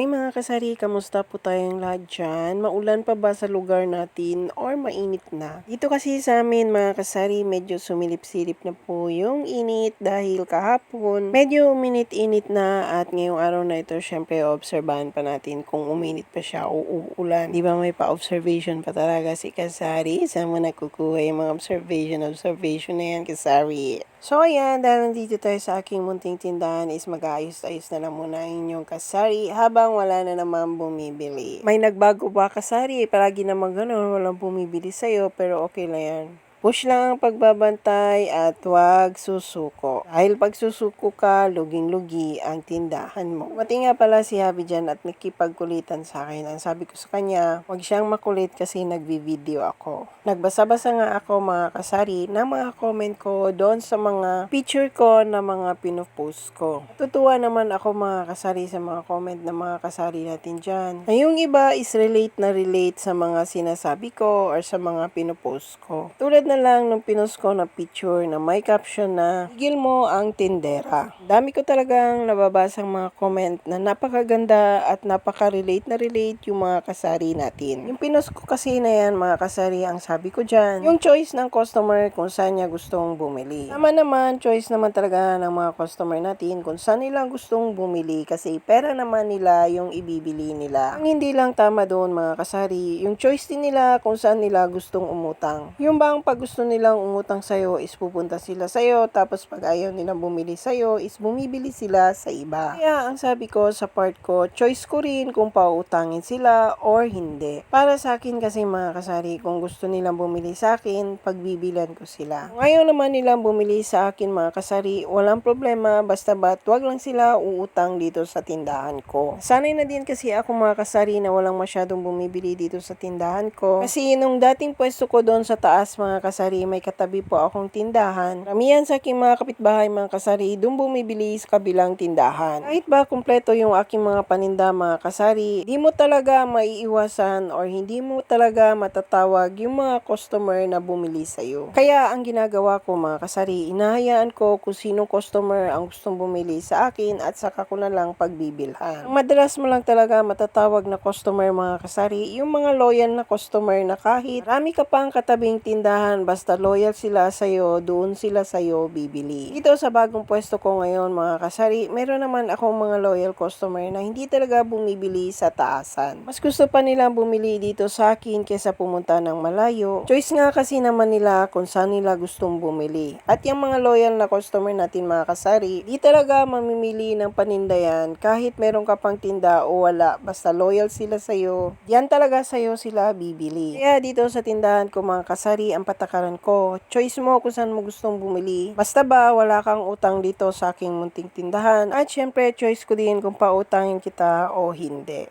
Hi mga kasari, kamusta po tayong lahat dyan? Maulan pa ba sa lugar natin or mainit na? Dito kasi sa amin mga kasari, medyo sumilip-silip na po yung init dahil kahapon medyo uminit-init na at ngayong araw na ito syempre obserbahan pa natin kung uminit pa siya o uulan. Di ba may pa-observation pa talaga si kasari? Saan mo nakukuha yung mga observation, observation na yan kasari? So ayan, dahil nandito tayo sa aking munting tindahan is mag-aayos-ayos na lang muna inyong kasari habang wala na naman bumibili. May nagbago ba kasari? Palagi naman ganun, walang bumibili sa'yo pero okay lang yan. Push lang ang pagbabantay at huwag susuko. Dahil pag susuko ka, luging-lugi ang tindahan mo. Mati nga pala si Habi dyan at nakipagkulitan sa akin. Ang sabi ko sa kanya, huwag siyang makulit kasi nagvi-video ako. Nagbasa-basa nga ako mga kasari ng mga comment ko doon sa mga picture ko na mga pinupost ko. Tutuwa naman ako mga kasari sa mga comment ng mga kasari natin dyan. Ay, yung iba is relate na relate sa mga sinasabi ko or sa mga pinupost ko. Tulad na lang nung pinost ko na picture na may caption na Igil mo ang tindera. Dami ko talagang nababasang mga comment na napakaganda at napaka-relate na relate yung mga kasari natin. Yung pinost ko kasi na yan mga kasari, ang sabi ko dyan, yung choice ng customer kung saan niya gustong bumili. Tama naman, choice naman talaga ng mga customer natin kung saan nila gustong bumili kasi pera naman nila yung ibibili nila. Ang hindi lang tama doon mga kasari, yung choice din nila kung saan nila gustong umutang. Yung bang pag gusto nilang umutang sa'yo is pupunta sila sa'yo, tapos pag ayaw nilang bumili sa'yo is bumibili sila sa iba. Kaya ang sabi ko sa part ko, choice ko rin kung pautangin sila or hindi. Para sa akin kasi mga kasari, kung gusto nilang bumili sa akin, pagbibilan ko sila. Kung ayaw naman nilang bumili sa akin mga kasari, walang problema, basta ba't wag lang sila uutang dito sa tindahan ko. Sanay na din kasi ako mga kasari na walang masyadong bumibili dito sa tindahan ko. Kasi nung dating pwesto ko doon sa taas mga kasari, may katabi po akong tindahan. Kamihan sa aking mga kapitbahay mga kasari, doon bumibili sa kabilang tindahan. Kahit ba kumpleto yung aking mga paninda mga kasari, di mo talaga maiiwasan or hindi mo talaga matatawag yung mga customer na bumili sa'yo. Kaya ang ginagawa ko mga kasari, inahayaan ko kung sinong customer ang gustong bumili sa akin at saka ko na lang pagbibilhan. Ang madalas mo lang talaga matatawag na customer mga kasari, yung mga loyal na customer na kahit marami ka pang katabing tindahan, basta loyal sila sa'yo, doon sila sa'yo bibili. Dito sa bagong pwesto ko ngayon mga kasari, meron naman akong mga loyal customer na hindi talaga bumibili sa taasan. Mas gusto pa nilang bumili dito sa akin kesa pumunta ng malayo. Choice nga kasi naman nila kung saan nila gustong bumili. At yung mga loyal na customer natin mga kasari, di talaga mamimili ng paninda yan kahit meron ka pang tinda o wala. Basta loyal sila sa'yo, yan talaga sa'yo sila bibili. Kaya dito sa tindahan ko mga kasari, ang patakaran ko, choice mo kung saan mo gustong bumili. Basta ba wala kang utang dito sa aking munting tindahan. At syempre, choice ko din kung pautangin kita o hindi.